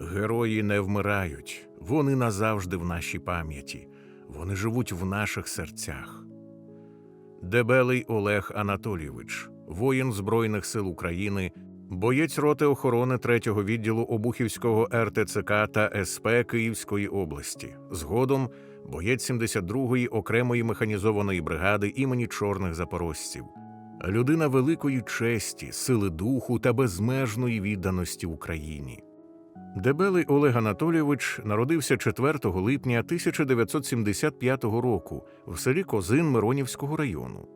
Герої не вмирають, вони назавжди в нашій пам'яті, вони живуть в наших серцях. Дебелий Олег Анатолійович, воїн Збройних сил України, боєць роти охорони 3-го відділу Обухівського РТЦК та СП Київської області, згодом боєць 72-ї окремої механізованої бригади імені чорних запорожців, людина великої честі, сили духу та безмежної відданості Україні. Дебелий Олег Анатолійович народився 4 липня 1975 року в селі Козин Миронівського району.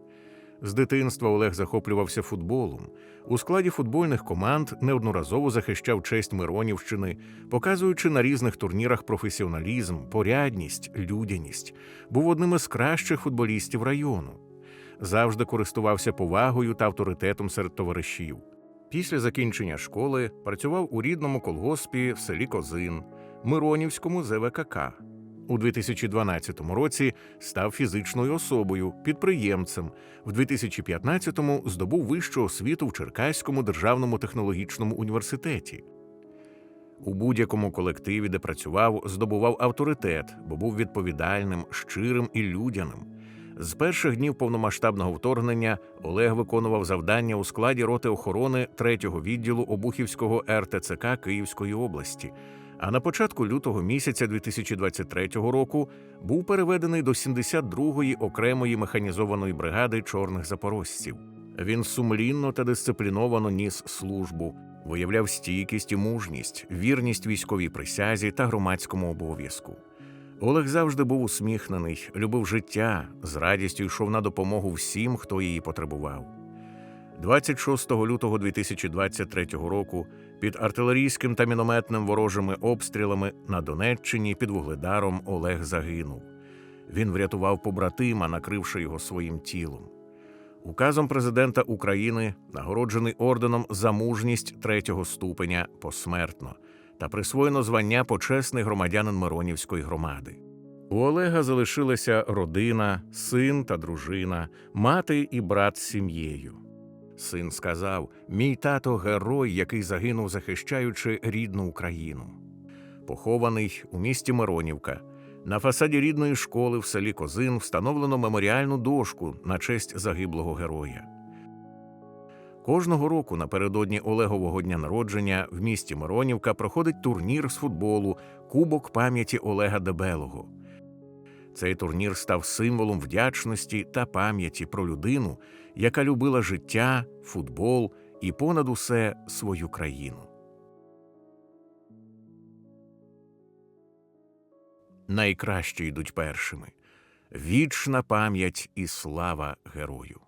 З дитинства Олег захоплювався футболом. У складі футбольних команд неодноразово захищав честь Миронівщини, показуючи на різних турнірах професіоналізм, порядність, людяність. Був одним із кращих футболістів району. Завжди користувався повагою та авторитетом серед товаришів. Після закінчення школи працював у рідному колгоспі в селі Козин, Миронівському ЗВКК. У 2012 році став фізичною особою, підприємцем. В 2015-му здобув вищу освіту в Черкаському державному технологічному університеті. У будь-якому колективі, де працював, здобував авторитет, бо був відповідальним, щирим і людяним. З перших днів повномасштабного вторгнення Олег виконував завдання у складі роти охорони 3-го відділу Обухівського РТЦК Київської області. А на початку лютого місяця 2023 року був переведений до 72-ї окремої механізованої бригади чорних запорожців. Він сумлінно та дисципліновано ніс службу, виявляв стійкість і мужність, вірність військовій присязі та громадському обов'язку. Олег завжди був усміхнений, любив життя, з радістю йшов на допомогу всім, хто її потребував. 26 лютого 2023 року під артилерійським та мінометним ворожими обстрілами на Донеччині під Вугледаром Олег загинув. Він врятував побратима, накривши його своїм тілом. Указом президента України нагороджений орденом за мужність третього ступеня посмертно та присвоєно звання почесний громадянин Миронівської громади. У Олега залишилася родина, син та дружина, мати і брат з сім'єю. Син сказав: Мій тато герой, який загинув, захищаючи рідну Україну. Похований у місті Миронівка. На фасаді рідної школи в селі Козин встановлено меморіальну дошку на честь загиблого героя. Кожного року напередодні Олегового дня народження в місті Миронівка проходить турнір з футболу Кубок пам'яті Олега Дебелого. Цей турнір став символом вдячності та пам'яті про людину, яка любила життя, футбол і понад усе свою країну. Найкращі йдуть першими. Вічна пам'ять і слава герою.